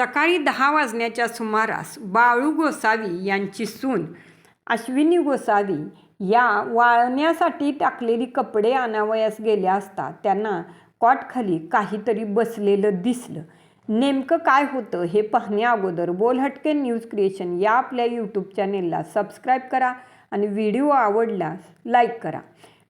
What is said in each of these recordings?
सकाळी दहा वाजण्याच्या सुमारास बाळू गोसावी यांची सून अश्विनी गोसावी या वाळण्यासाठी टाकलेली कपडे आणावयास गेल्या असता त्यांना कॉटखाली काहीतरी बसलेलं दिसलं. नेमकं काय होतं हे पाहण्या अगोदर बोलहटके न्यूज क्रिएशन या आपल्या यूट्यूब चॅनेलला सबस्क्राईब करा आणि व्हिडिओ आवडल्यास लाईक करा.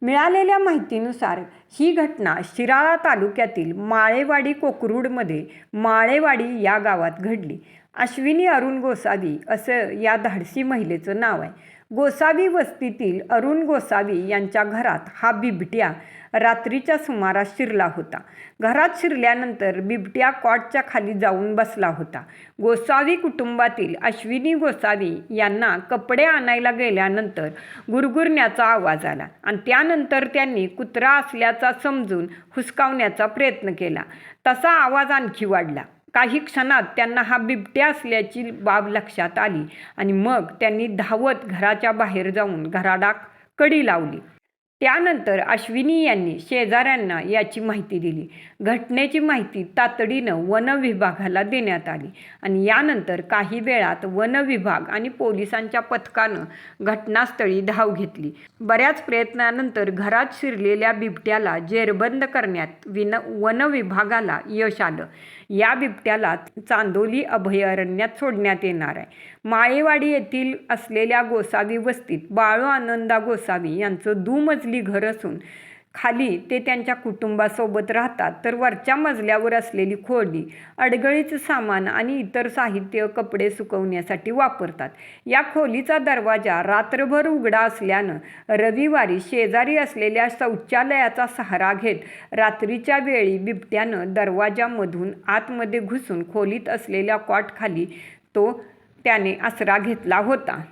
मिळालेल्या माहितीनुसार ही घटना शिराळा तालुक्यातील माळेवाडी कोकरूडमध्ये माळेवाडी या गावात घडली. अश्विनी अरुण गोसावी असं या धाडसी महिलेचं नाव आहे. गोसावी वस्तीतील अरुण गोसावी यांच्या घरात हा बिबट्या रात्रीच्या सुमारास शिरला होता. घरात शिरल्यानंतर बिबट्या कॉटच्या खाली जाऊन बसला होता. गोसावी कुटुंबातील अश्विनी गोसावी यांना कपडे आणायला गेल्यानंतर गुरगुरण्याचा आवाज आला आणि त्यानंतर त्यांनी कुत्रा असल्याचा समजून हुसकावण्याचा प्रयत्न केला. तसा आवाज आणखी वाढला. काही क्षणात त्यांना हा बिबट्या असल्याची बाब लक्षात आली आणि मग त्यांनी धावत घराच्या बाहेर जाऊन घराडाक कडी लावली. त्यानंतर अश्विनी यांनी शेजाऱ्यांना याची माहिती दिली. घटनेची माहिती तातडीनं वन विभागाला देण्यात आली आणि यानंतर काही वेळात वन विभाग आणि पोलिसांच्या पथकानं घटनास्थळी धाव घेतली. बऱ्याच प्रयत्नानंतर घरात शिरलेल्या बिबट्याला जेरबंद करण्यात विन वन विभागाला यश आलं. या बिबट्याला चांदोली अभयारण्यात सोडण्यात येणार आहे. माळेवाडी येथील असलेल्या गोसावी वस्तीत बाळू आनंदा गोसावी यांचं दुमजली घर असून खाली ते त्यांच्या कुटुंबासोबत राहतात. तर वरच्या मजल्यावर असलेली खोली अडगळीचं सामान आणि इतर साहित्य कपडे सुकवण्यासाठी वापरतात. या खोलीचा दरवाजा रात्रभर उघडा असल्यानं रविवारी शेजारी असलेल्या शौचालयाचा सहारा घेत रात्रीच्या वेळी बिबट्यानं दरवाजामधून आतमध्ये घुसून खोलीत असलेल्या कॉटखाली तो त्याने आसरा घेतला होता.